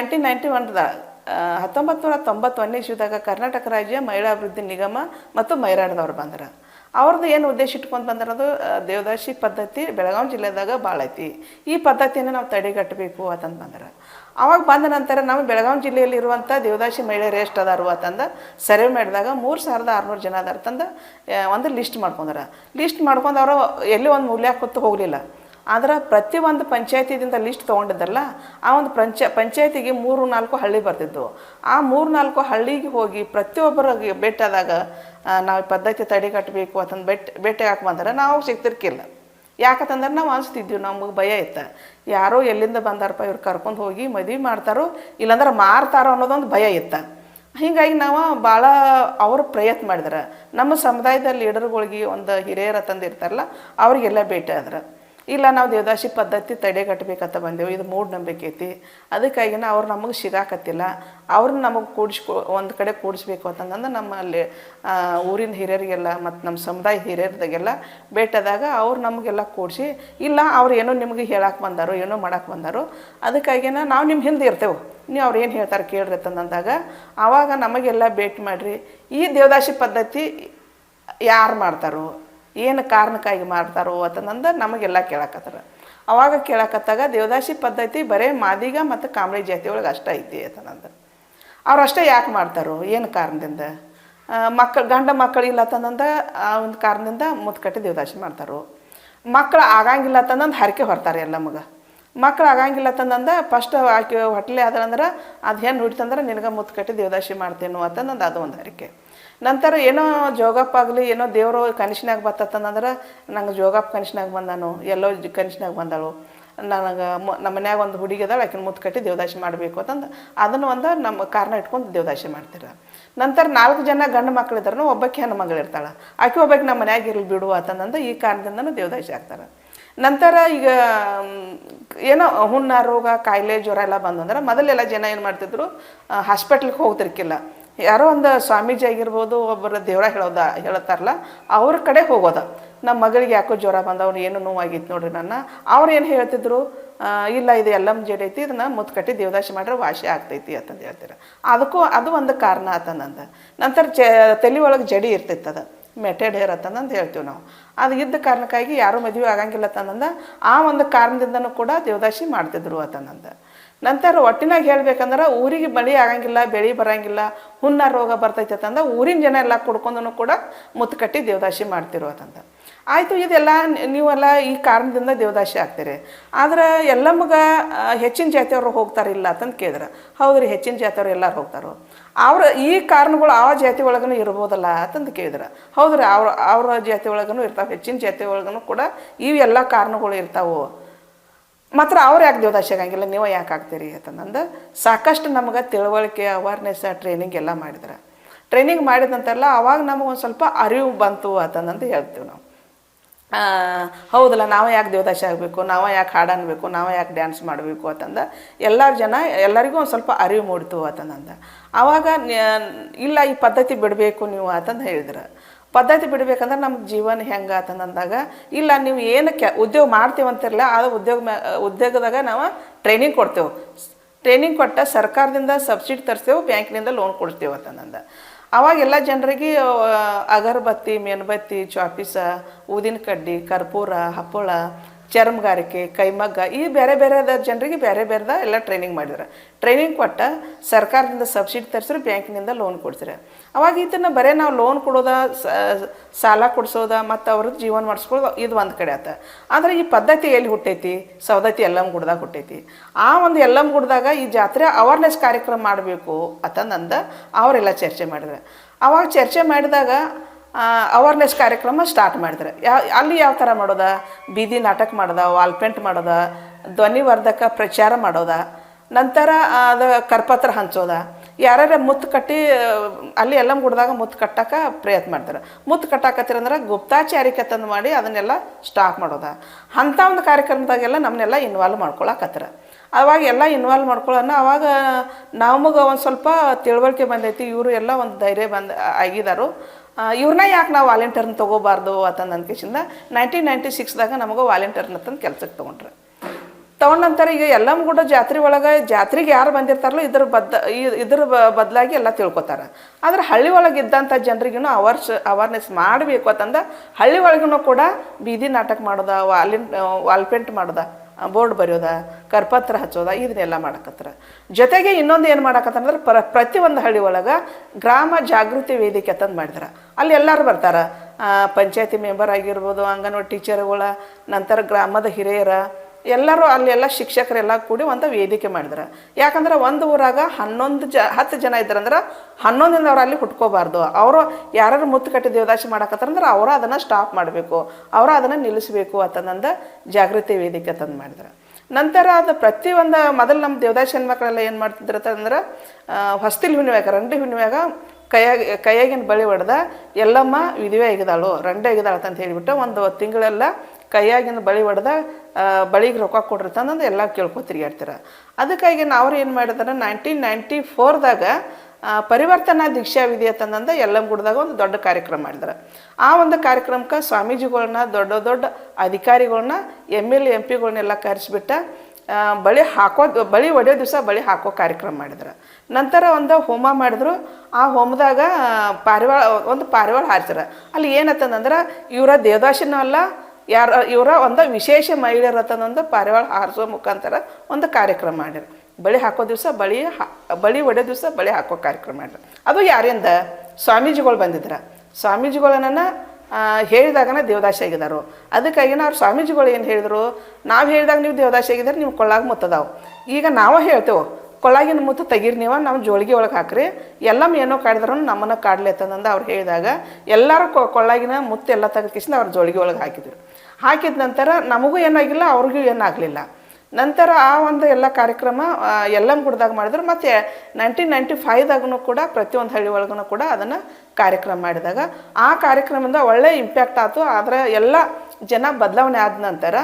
Nineteen ninety ಒನ್ದಾಗ ಹತ್ತೊಂಬತ್ತು ನೂರ ತೊಂಬತ್ತೊಂದನೇ ಇಸ್ವಿದಾಗ ಕರ್ನಾಟಕ ರಾಜ್ಯ ಮಹಿಳಾ ಅಭಿವೃದ್ಧಿ ನಿಗಮ ಮತ್ತು ಮೈರಾಡದವ್ರು ಬಂದ್ರೆ. ಅವ್ರದ್ದು ಏನು ಉದ್ದೇಶ ಇಟ್ಕೊಂಡು ಬಂದಿರೋದು ದೇವದಾಸಿ ಪದ್ಧತಿ ಬೆಳಗಾವಿ ಜಿಲ್ಲೆದಾಗ ಭಾಳ ಐತಿ. ಈ ಪದ್ಧತಿಯನ್ನು ನಾವು ತಡೆಗಟ್ಟಬೇಕು ಅಂತಂದು ಬಂದ್ರೆ. ಅವಾಗ ಬಂದ ನಂತರ ನಾವು ಬೆಳಗಾವಿ ಜಿಲ್ಲೆಯಲ್ಲಿ ಇರುವಂಥ ದೇವದಾಸಿ ಮಹಿಳೆಯರು ಎಷ್ಟು ಅದಾರು ಅಂತಂದು ಸರ್ವೆ ಮಾಡಿದಾಗ ಮೂರು ಸಾವಿರದ ಆರುನೂರು ಜನ ಅದಾರ ತಂದು ಒಂದು ಲಿಸ್ಟ್ ಮಾಡ್ಕೊಂಡ್ರೆ. ಲಿಸ್ಟ್ ಮಾಡ್ಕೊಂಡು ಅವರು ಎಲ್ಲಿ ಒಂದು ಮೂಲ್ಯ ಕೂತು ಹೋಗಲಿಲ್ಲ. ಆದ್ರೆ ಒಂದು ಪಂಚಾಯತಿದಿಂದ ಲಿಸ್ಟ್ ತೊಗೊಂಡಿದ್ದಲ್ಲ, ಆ ಒಂದು ಪಂಚ, ಪಂಚಾಯತಿಗೆ ಮೂರು ನಾಲ್ಕು ಹಳ್ಳಿ ಬರ್ತಿದ್ವು. ಆ ಮೂರು ನಾಲ್ಕು ಹಳ್ಳಿಗೆ ಹೋಗಿ ಪ್ರತಿಯೊಬ್ಬರಿಗೆ ಭೇಟಿಯಾದಾಗ ನಾವು ಪದ್ಧತಿ ತಡೆಗಟ್ಟಬೇಕು ಅಂತಂದು ಬೆಟ್ಟ ಭೇಟಿ ಹಾಕಿ ಬಂದ್ರೆ ನಾವು ಸಿಗ್ತಿರ್ಕಿಲ್ಲ. ಯಾಕಂತಂದ್ರೆ ನಾವು ಅನಿಸ್ತಿದ್ವಿ, ನಮಗೆ ಭಯ ಇತ್ತು. ಯಾರೋ ಎಲ್ಲಿಂದ ಬಂದಾರಪ್ಪ, ಇವ್ರು ಕರ್ಕೊಂಡು ಹೋಗಿ ಮದುವೆ ಮಾಡ್ತಾರೋ, ಇಲ್ಲಾಂದ್ರೆ ಮಾರ್ತಾರೋ ಅನ್ನೋದೊಂದು ಭಯ ಇತ್ತು. ಹೀಗಾಗಿ ನಾವು ಭಾಳ ಅವರು ಪ್ರಯತ್ನ ಮಾಡಿದ್ರೆ. ನಮ್ಮ ಸಮುದಾಯದ ಲೀಡರ್ಗಳಿಗೆ ಒಂದು ಹಿರಿಯರ ತಂದಿರ್ತಾರಲ್ಲ ಅವರಿಗೆಲ್ಲ ಭೇಟಿ ಆದ್ರೆ. ಇಲ್ಲ, ನಾವು ದೇವದಾಸಿ ಪದ್ಧತಿ ತಡೆಗಟ್ಟಬೇಕಂತ ಬಂದೆವು. ಇದು ಮೂಢನಂಬಿಕೆ ಐತಿ. ಅದಕ್ಕಾಗಿನ ಅವ್ರು ನಮಗೆ ಸಿಗಾಕತ್ತಿಲ್ಲ. ಅವ್ರನ್ನ ನಮಗೆ ಕೂಡಿಸ್ಕೊ, ಒಂದು ಕಡೆ ಕೂಡಿಸ್ಬೇಕು ಅಂತಂದ್ರೆ ನಮ್ಮಲ್ಲಿ ಊರಿನ ಹಿರಿಯರಿಗೆಲ್ಲ ಮತ್ತು ನಮ್ಮ ಸಮುದಾಯ ಹಿರಿಯರ್ದಾಗೆಲ್ಲ ಬೇಟದಾಗ ಅವ್ರು ನಮಗೆಲ್ಲ ಕೂಡಿಸಿ, ಇಲ್ಲ, ಅವ್ರು ಏನೋ ನಿಮಗೆ ಹೇಳಕ್ಕೆ ಬಂದಾರೋ, ಏನೋ ಮಾಡಕ್ಕೆ ಬಂದಾರೋ, ಅದಕ್ಕಾಗಿನ ನಾವು ನಿಮ್ಮ ಹಿಂದೆ ಇರ್ತೇವೆ. ನೀವು ಅವ್ರು ಏನು ಹೇಳ್ತಾರೆ ಕೇಳ್ರಿ ಅಂತಂದಾಗ ಆವಾಗ ನಮಗೆಲ್ಲ ಭೇಟಿ ಮಾಡಿರಿ. ಈ ದೇವದಾಸಿ ಪದ್ಧತಿ ಯಾರು ಮಾಡ್ತಾರೋ ಏನು ಕಾರಣಕ್ಕಾಗಿ ಮಾಡ್ತಾರೋ ಅಂತಂದ ನಮಗೆಲ್ಲ ಕೇಳಾಕತ್ತಾರ. ಅವಾಗ ಕೇಳಕತ್ತಾಗ ದೇವದಾಸಿ ಪದ್ಧತಿ ಬರೇ ಮಾದಿಗ ಮತ್ತು ಕಾಂಬಳಿ ಜಾತಿ ಒಳಗೆ ಅಷ್ಟೇ ಐತಿ ಅಂತಂದ್ರೆ ಅವ್ರು ಅಷ್ಟೇ ಯಾಕೆ ಮಾಡ್ತಾರೋ? ಏನು ಕಾರಣದಿಂದ? ಮಕ್ಕಳು ಗಂಡ ಮಕ್ಕಳು ಇಲ್ಲ ಅಂತಂದ ಆ ಒಂದು ಕಾರಣದಿಂದ ಮುತ್ಕಟ್ಟಿ ದೇವದಾಸಿ ಮಾಡ್ತಾರೋ? ಮಕ್ಕಳು ಆಗಂಗಿಲ್ಲ ತಂದಂದು ಹರಕೆ ಹೊರ್ತಾರೆ ಎಲ್ಲ ಮಗ. ಮಕ್ಳು ಆಗಂಗಿಲ್ಲ ತಂದಂದ ಫಸ್ಟ್ ಆಕೆ ಹೊಟ್ಟಲೆ ಆದ್ರೆ ಅದು ಹೆಣ್ಣು ಹುಟ್ಟಿತಂದ್ರೆ ನಿನಗೆ ಮುತ್ತು ಕಟ್ಟಿ ದೇವದಾಸಿ ಮಾಡ್ತೇನೋ ಅಂತಂದು ಅದು ಒಂದು ಹರಿಕೆ. ನಂತರ ಏನೋ ಜೋಗಪ್ಪ ಆಗಲಿ, ಏನೋ ದೇವರು ಕನಸಿನಾಗ ಬತ್ತಂದ್ರೆ ನಂಗೆ ಜೋಗಪ್ಪ ಕನಸಿನಾಗ ಬಂದಾನು, ಎಲ್ಲೋ ಕನಸಿನಾಗ ಬಂದಳು. ನನಗೆ ಮ, ನಮ್ಮ ಮನ್ಯಾಗ ಒಂದು ಹುಡುಗಿ ಇದ್ದಾಳೆ ಆಕಿನ ಮುತ್ತು ಕಟ್ಟಿ ದೇವದಾಸಿ ಮಾಡಬೇಕು ಅಂತಂದು. ಅದನ್ನು ಒಂದು ನಮ್ಮ ಕಾರಣ ಇಟ್ಕೊಂಡು ದೇವದಾಸಿ ಮಾಡ್ತೀರ ನಂತರ ನಾಲ್ಕು ಜನ ಗಂಡು ಮಕ್ಕಳಿದ್ರು ಒಬ್ಬಕ್ಕೆ ಹೆಣ್ಣು ಮಗಳಿರ್ತಾಳೆ ಆಕೆ ಒಬ್ಬಕ್ಕೆ ನಮ್ಮ ಮನ್ಯಾಗ ಇರಲಿ ಬಿಡು ಅಂತಂದು ಈ ಕಾರಣದಿಂದನೂ ದೇವದಾಸಿ ಆಗ್ತಾರೆ. ನಂತರ ಈಗ ಏನೋ ಹುಣ್ಣ, ರೋಗ, ಕಾಯಿಲೆ, ಜ್ವರ ಎಲ್ಲ ಬಂದಂದ್ರೆ ಮೊದಲೆಲ್ಲ ಜನ ಏನು ಮಾಡ್ತಿದ್ರು ಹಾಸ್ಪಿಟ್ಲಿಗೆ ಹೋಗ್ತಿರ್ಕಿಲ್ಲ ಯಾರೋ ಒಂದು ಸ್ವಾಮೀಜಿ ಆಗಿರ್ಬೋದು, ಒಬ್ಬರ ದೇವರ ಹೇಳೋದ, ಹೇಳ್ತಾರಲ್ಲ, ಅವ್ರ ಕಡೆ ಹೋಗೋದ. ನಮ್ಮ ಮಗಳಿಗೆ ಯಾಕೋ ಜ್ವರ ಬಂದವ್ರು ಏನು ನೋವಾಗಿತ್ತು ನೋಡ್ರಿ ನನ್ನ. ಅವ್ರು ಏನು ಹೇಳ್ತಿದ್ರು ಇಲ್ಲ, ಇದು ಎಲ್ಲಮ್ಮ ಜಡಿ ಐತಿ, ಇದನ್ನ ಮುತ್ಕಟ್ಟಿ ದೇವದಾಶಿ ಮಾಡ್ರೆ ವಾಸಿ ಆಗ್ತೈತಿ ಅಂತಂದು ಹೇಳ್ತೀರ. ಅದಕ್ಕೂ, ಅದು ಒಂದು ಕಾರಣ ಆತನಂದ ನಂತರ ಚ ತಲೆ ಒಳಗೆ ಜಡಿ ಇರ್ತೈತೆ ಮೆಟೆಡ್ ಹೇರ್ ಅಂತಂದು ಹೇಳ್ತೀವಿ ನಾವು. ಅದು ಇದ್ದ ಕಾರಣಕ್ಕಾಗಿ ಯಾರೂ ಮದುವೆ ಆಗಂಗಿಲ್ಲ ತಂದಂದ ಆ ಒಂದು ಕಾರಣದಿಂದನೂ ಕೂಡ ದೇವದಾಸಿ ಮಾಡ್ತಿದ್ರು ಅಂತಂದ ನಂತರ ಒಟ್ಟಿನಾಗ ಹೇಳ್ಬೇಕಂದ್ರೆ ಊರಿಗೆ ಬಳಿ ಆಗಂಗಿಲ್ಲ, ಬೆಳೆ ಬರಂಗಿಲ್ಲ ಹುನ್ನ ರೋಗ ಬರ್ತೈತೆ ಅಂತಂದ, ಊರಿನ ಜನ ಎಲ್ಲ ಕುಡ್ಕೊಂಡು ಕೂಡ ಮುತ್ತುಕಟ್ಟಿ ದೇವದಾಸಿ ಮಾಡ್ತಿರು ಅಂತಂದ. ಆಯಿತು, ಇದೆಲ್ಲ ನೀವೆಲ್ಲ ಈ ಕಾರಣದಿಂದ ದೇವದಾಸಿ ಆಗ್ತೀರಿ. ಆದ್ರೆ ಎಲ್ಲಮ್ಮಗ ಹೆಚ್ಚಿನ ಜಾತಿಯವರು ಹೋಗ್ತಾರಿಲ್ಲ ಅಂತಂದು ಕೇಳಿದ್ರೆ. ಹೌದ್ರಿ, ಹೆಚ್ಚಿನ ಜಾತಿಯವ್ರು ಎಲ್ಲರೂ ಹೋಗ್ತಾರೋ? ಅವ್ರ ಈ ಕಾರಣಗಳು ಆ ಜಾತಿ ಒಳಗೂ ಇರ್ಬೋದಲ್ಲ ಅಂತಂದು ಕೇಳಿದ್ರೆ. ಹೌದ್ರಿ, ಅವ್ರ ಅವ್ರ ಜಾತಿ ಒಳಗೂ ಇರ್ತಾವೆ, ಹೆಚ್ಚಿನ ಜಾತಿ ಒಳಗೂ ಕೂಡ ಇವೆಲ್ಲ ಕಾರಣಗಳು ಇರ್ತಾವೆ. ಮಾತ್ರ ಅವ್ರು ಯಾಕೆ ದೇವದಾಸಿ ಆಗಂಗಿಲ್ಲ, ನೀವು ಯಾಕೆ ಆಗ್ತೀರಿ ಅಂತಂದು ಸಾಕಷ್ಟು ನಮಗೆ ತಿಳುವಳಿಕೆ ಅವೇರ್ನೆಸ್ ಟ್ರೈನಿಂಗ್ ಎಲ್ಲ ಮಾಡಿದ್ರೆ. ಟ್ರೈನಿಂಗ್ ಮಾಡಿದಂತೆಲ್ಲ ಅವಾಗ ನಮಗೊಂದು ಸ್ವಲ್ಪ ಅರಿವು ಬಂತು ಅಂತಂದಂದು ಹೇಳ್ತೀವಿ ನಾವು. ಹೌದಲ್ಲ, ನಾವು ಯಾಕೆ ದೇವದಾಸಿ ಆಗಬೇಕು? ನಾವು ಯಾಕೆ ಹಾಡು ಅನ್ಬೇಕು? ನಾವು ಯಾಕೆ ಡ್ಯಾನ್ಸ್ ಮಾಡಬೇಕು ಅಂತಂದ ಎಲ್ಲರ ಜನ, ಎಲ್ಲರಿಗೂ ಒಂದು ಸ್ವಲ್ಪ ಅರಿವು ಮೂಡ್ತು ಅಂತಂದ ಆವಾಗ ಇಲ್ಲ, ಈ ಪದ್ಧತಿ ಬಿಡಬೇಕು ನೀವು ಅಂತಂದು ಹೇಳಿದ್ರು. ಪದ್ಧತಿ ಬಿಡಬೇಕಂದ್ರೆ ನಮ್ಗೆ ಜೀವನ ಹೆಂಗೆ ಅಂತಂದಾಗ ಇಲ್ಲ, ನೀವು ಏನು ಕೆ, ಉದ್ಯೋಗ ಮಾಡ್ತೀವಂತಿರಲ್ಲ ಆ ಉದ್ಯೋಗ ಉದ್ಯೋಗದಾಗ ನಾವು ಟ್ರೈನಿಂಗ್ ಕೊಡ್ತೇವೆ. ಟ್ರೈನಿಂಗ್ ಕೊಟ್ಟ ಸರ್ಕಾರದಿಂದ ಸಬ್ಸಿಡಿ ತರಿಸ್ತೇವೆ ಬ್ಯಾಂಕ್ನಿಂದ ಲೋನ್ ಕೊಡ್ತೇವೆ ಅಂತಂದ ಅವಾಗ ಎಲ್ಲ ಜನರಿಗೆ ಅಗರಬತ್ತಿ ಮೇಣಬತ್ತಿ ಚಾಪಿಸ ಊದಿನ ಕಡ್ಡಿ ಕರ್ಪೂರ ಹಪ್ಪಳ ಚರ್ಮಗಾರಿಕೆ, ಕೈಮಗ್ಗ, ಈ ಬೇರೆ ಬೇರೆ ಜನರಿಗೆ ಬೇರೆ ಬೇರೆದ ಎಲ್ಲ ಟ್ರೈನಿಂಗ್ ಮಾಡಿದ್ರು. ಟ್ರೈನಿಂಗ್ ಕೊಟ್ಟ ಸರ್ಕಾರದಿಂದ ಸಬ್ಸಿಡಿ ತರಿಸ್ರೆ, ಬ್ಯಾಂಕಿನಿಂದ ಲೋನ್ ಕೊಡ್ತಾರೆ ಅವಾಗ ಇದನ್ನು ಬರೀ ನಾವು ಲೋನ್ ಕೊಡೋದ ಸಾಲ ಕೊಡಿಸೋದ, ಮತ್ತು ಅವ್ರದ್ದು ಜೀವನ ಮಾಡಿಸ್ಕೊಳ್ಳೋದು ಇದು ಒಂದು ಕಡೆ ಆತ. ಆದರೆ ಈ ಪದ್ಧತಿ ಎಲ್ಲಿ ಹುಟ್ಟೈತಿ? ಸವದತ್ತಿ ಎಲ್ಲಮ್ ಗುಡ್ದಾಗ ಹುಟ್ಟೈತಿ. ಆ ಒಂದು ಎಲ್ಲಮ್ ಗುಡ್ದಾಗ ಈ ಜಾತ್ರೆ ಅವೇರ್ನೆಸ್ ಕಾರ್ಯಕ್ರಮ ಮಾಡಬೇಕು ಅಂತ ನಂದ ಅವರೆಲ್ಲ ಚರ್ಚೆ ಮಾಡಿದ್ರು. ಅವಾಗ ಚರ್ಚೆ ಮಾಡಿದಾಗ ಅವೇರ್ನೆಸ್ ಕಾರ್ಯಕ್ರಮ ಸ್ಟಾರ್ಟ್ ಮಾಡಿದ್ರೆ ಯಾವ ಅಲ್ಲಿ ಯಾವ ಥರ ಮಾಡೋದ? ಬೀದಿ ನಾಟಕ ಮಾಡೋದ ವಾಲ್ಪೆಂಟ್ ಮಾಡೋದ ಧ್ವನಿವರ್ಧಕ ಪ್ರಚಾರ ಮಾಡೋದ, ನಂತರ ಅದು ಕರ್ಪತ್ರ ಹಂಚೋದ. ಯಾರ್ಯಾರ ಮುತ್ತು ಕಟ್ಟಿ, ಅಲ್ಲಿ ಎಲ್ಲ ಗುಡ್ದಾಗ ಮುತ್ತು ಕಟ್ಟಕ್ಕೆ ಪ್ರಯತ್ನ ಮಾಡ್ತಾರೆ. ಮುತ್ತು ಕಟ್ಟಾಕತ್ತಿರಂದ್ರೆ ಗುಪ್ತಾಚಾರಿಕೆ ತಂದು ಮಾಡಿ ಅದನ್ನೆಲ್ಲ ಸ್ಟಾಪ್ ಮಾಡೋದ. ಅಂಥ ಒಂದು ಕಾರ್ಯಕ್ರಮದಾಗೆಲ್ಲ ನಮ್ಮನ್ನೆಲ್ಲ ಇನ್ವಾಲ್ವ್ ಮಾಡ್ಕೊಳಕತ್ತಾರ. ಅವಾಗ ಎಲ್ಲ ಇನ್ವಾಲ್ವ್ ಮಾಡ್ಕೊಳ್ಳೋಣ ಅವಾಗ ನಮಗೆ ಒಂದು ಸ್ವಲ್ಪ ತಿಳುವಳಿಕೆ ಬಂದೈತಿ, ಇವರು ಎಲ್ಲ ಒಂದು ಧೈರ್ಯ ಬಂದ ಆಗಿದಾರು. ಇವ್ರನ್ನ ಯಾಕೆ ನಾವು ವಾಲಂಟಿಯರ್ನ ತೊಗೋಬಾರ್ದು ಅಂತಂದು ಅನ್ಕೇಶಿಂದ ನೈನ್ಟೀನ್ ನೈಂಟಿ ಸಿಕ್ಸ್ದಾಗ ನಮಗೂ ವಾಲಂಟಿಯರ್ನ ತಂದು ಕೆಲ್ಸಕ್ಕೆ ತೊಗೊಂಡ್ರು. ತಗೊಂಡ ನಂತರ ಈಗ ಎಲ್ಲಮ್ಮ ಕೂಡ ಜಾತ್ರೆ ಒಳಗೆ ಜಾತ್ರೆಗೆ ಯಾರು ಬಂದಿರ್ತಾರಲ್ಲ ಇದ್ರ ಬದ್ದ ಈ- ಇದ್ರ ಬದಲಾಗಿ ಎಲ್ಲ ತಿಳ್ಕೊತಾರೆ. ಆದ್ರೆ ಹಳ್ಳಿ ಒಳಗೆ ಇದ್ದಂಥ ಜನರಿಗೂ ಅವರ್ಸ್ ಅವೇರ್ನೆಸ್ ಮಾಡಬೇಕು ಅಂತಂದ ಹಳ್ಳಿ ಒಳಗೂ ಕೂಡ ಬೀದಿ ನಾಟಕ ಮಾಡೋದ ವಾಲಿನ್ ವಾಲ್ಪೇಂಟ್ ಮಾಡೋದ. ಬೋರ್ಡ್ ಬರೆಯೋದ, ಕರ್ಪತ್ರ ಹಚ್ಚೋದ, ಇದನ್ನೆಲ್ಲ ಮಾಡಕತ್ತರ ಜೊತೆಗೆ ಇನ್ನೊಂದು ಏನು ಮಾಡಕತ್ತಂದ್ರೆ ಪ್ರ, ಪ್ರತಿಯೊಂದು ಹಳ್ಳಿ ಒಳಗೆ ಗ್ರಾಮ ಜಾಗೃತಿ ವೇದಿಕೆ ತಂದು ಮಾಡಿದ್ರೆ. ಅಲ್ಲಿ ಎಲ್ಲರೂ ಬರ್ತಾರೆ. ಪಂಚಾಯತಿ ಮೆಂಬರ್ ಆಗಿರ್ಬೋದು, ಅಂಗನವಾಡಿ ಟೀಚರ್ಗಳ, ನಂತರ ಗ್ರಾಮದ ಹಿರಿಯರ ಎಲ್ಲರೂ ಅಲ್ಲೆಲ್ಲ ಶಿಕ್ಷಕರೆಲ್ಲ ಕೂಡಿ ಒಂದು ವೇದಿಕೆ ಮಾಡಿದ್ರು. ಯಾಕಂದ್ರೆ ಒಂದು ಊರಾಗ ಹನ್ನೊಂದು ಜ, ಹತ್ತು ಜನ ಇದ್ರಂದ್ರೆ ಹನ್ನೊಂದಿಂದ ಅವ್ರು ಅಲ್ಲಿ ಹುಟ್ಕೋಬಾರ್ದು. ಅವರು ಯಾರು ಮುತ್ತು ಕಟ್ಟಿ ದೇವದಾಸಿ ಮಾಡಕತ್ತಾರಂದ್ರೆ ಅವರು ಅದನ್ನು ಸ್ಟಾಪ್ ಮಾಡಬೇಕು. ಅವರು ಅದನ್ನು ನಿಲ್ಲಿಸಬೇಕು ಅಂತಂದ ಜಾಗೃತಿ ವೇದಿಕೆ ತಂದು ಮಾಡಿದ್ರು. ನಂತರ ಅದು ಪ್ರತಿಯೊಂದು ಮೊದಲು ನಮ್ಮ ದೇವದಾಸಿ ಹೆಣ್ಮಕ್ಳೆಲ್ಲ ಏನು ಮಾಡ್ತಿದ್ರು ಅಂತಂದ್ರೆ ಹೊಸ್ತಿಲ್ ಹುಣ್ಣಿಮ್ಯಾಗ ರಂಡಿ ಹುಣ್ಣಿಮ್ಯಾಗ ಕೈಯಾಗ, ಕೈಯಾಗಿನ ಬಳಿ ಹೊಡೆದ ಎಲ್ಲಮ್ಮ, ವಿಧಿವೆ ಆಗಿದಾಳು ರಂಡೆ ಆಗಿದಾಳು ಅಂತ ಹೇಳಿಬಿಟ್ಟು ಒಂದು ತಿಂಗಳೆಲ್ಲ ಕೈಯಾಗಿನ ಬಳಿ ಹೊಡೆದ ಬಳಿಗೆ ರೊಕ್ಕ ಕೊಡ್ರಿ ಎಲ್ಲ ಕೇಳ್ಕೊ ತಿರುಗಾಡ್ತಾರೆ ಅದಕ್ಕಾಗಿ ನಾವು ಏನು ಮಾಡಿದಾರೆ ನೈನ್ಟೀನ್ ನೈಂಟಿ ಫೋರ್ದಾಗ ಪರಿವರ್ತನಾ ದೀಕ್ಷಾ ವಿಧಿ ಅಂತಂದ್ರೆ ಎಲ್ಲಮ್ ಗುಡ್ದಾಗ ಒಂದು ದೊಡ್ಡ ಕಾರ್ಯಕ್ರಮ ಮಾಡಿದ್ರು. ಆ ಒಂದು ಕಾರ್ಯಕ್ರಮಕ್ಕೆ ಸ್ವಾಮೀಜಿಗಳನ್ನ ದೊಡ್ಡ ದೊಡ್ಡ ಅಧಿಕಾರಿಗಳನ್ನ ಎಂ ಎಲ್ ಎಂ ಪಿಗಳನ್ನೆಲ್ಲ ಕರೆಸಿಬಿಟ್ಟು ಬಳಿ ಹಾಕೋ, ಬಳಿ ಒಡೆಯೋ ದಿವಸ ಬಳಿ ಹಾಕೋ ಕಾರ್ಯಕ್ರಮ ಮಾಡಿದ್ರು. ನಂತರ ಒಂದು ಹೋಮ ಮಾಡಿದ್ರು. ಆ ಹೋಮದಾಗ ಪಾರಿವಾಳ, ಒಂದು ಪಾರಿವಾಳ ಹಾರ್ತಾರೆ ಅಲ್ಲಿ ಏನತ್ತಂದ್ರೆ, ಇವರ ದೇವದಾಸಿನೂ ಅಲ್ಲ ಯಾರ, ಇವರ ಒಂದು ವಿಶೇಷ ಮಹಿಳೆಯರ ರಥನೊಂದು ಪಾರಿವಾಳ ಹಾರಿಸೋ ಮುಖಾಂತರ ಒಂದು ಕಾರ್ಯಕ್ರಮ ಮಾಡ್ಯಾರ. ಬಳಿ ಹಾಕೋ ದಿವಸ ಬಳಿ ಬಳಿ ಒಡೆ ದಿವಸ ಬಳಿ ಹಾಕೋ ಕಾರ್ಯಕ್ರಮ ಮಾಡ್ಯಾರ. ಅದು ಯಾರಿಂದ? ಸ್ವಾಮೀಜಿಗಳು ಬಂದಿದ್ರ. ಸ್ವಾಮೀಜಿಗಳನ್ನ ಹೇಳಿದಾಗನ ದೇವದಾಸಿ ಆಗಿದಾರು. ಅದಕ್ಕಾಗಿ ನಾವು ಸ್ವಾಮೀಜಿಗಳು ಏನು ಹೇಳಿದರು? ನಾವು ಹೇಳಿದಾಗ ನೀವು ದೇವದಾಸಿ ಆಗಿದ್ದಾರೆ ನೀವು ಕೊಳ್ಳಾಗ ಮುತ್ತದಾವು. ಈಗ ನಾವು ಹೇಳ್ತೇವೆ, ಕೊಳ್ಳಾಗಿನ ಮುತ್ತು ತೆಗೀರಿ ನೀವು ನಮ್ಮ ಜೋಳಿಗೆ ಒಳಗೆ ಹಾಕ್ರಿ. ಎಲ್ಲ ಏನೋ ಕಾಡಿದ್ರು ನಮ್ಮನ್ನು ಕಾಡ್ಲಿ ಅಂತಂದಂದು ಅವ್ರು ಹೇಳಿದಾಗ ಎಲ್ಲರೂ ಕೊಳ್ಳಾಗಿನ ಮುತ್ತು ಎಲ್ಲ ತೆಗೆದ್ಕಿಸಿಂದ ಅವ್ರ ಜೋಳಿಗೆ ಒಳಗೆ ಹಾಕಿದ್ರು. ಹಾಕಿದ ನಂತರ ನಮಗೂ ಏನಾಗಿಲ್ಲ, ಅವ್ರಿಗೂ ಏನಾಗಲಿಲ್ಲ. ನಂತರ ಆ ಒಂದು ಎಲ್ಲ ಕಾರ್ಯಕ್ರಮ ಎಲ್ಲ ಗುಡ್ದಾಗ ಮಾಡಿದ್ರು. ಮತ್ತು ನೈನ್ಟೀನ್ ನೈಂಟಿ ಫೈವ್ದಾಗೂ ಕೂಡ, ಪ್ರತಿಯೊಂದು ಹಳ್ಳಿ ಒಳಗೂ ಕೂಡ ಅದನ್ನು ಕಾರ್ಯಕ್ರಮ ಮಾಡಿದಾಗ. ಆ ಕಾರ್ಯಕ್ರಮದಿಂದ ಒಳ್ಳೆಯ ಇಂಪ್ಯಾಕ್ಟ್ ಆಯಿತು ಆದರೆ ಎಲ್ಲ ಜನ ಬದಲಾವಣೆ ಆದ ನಂತರ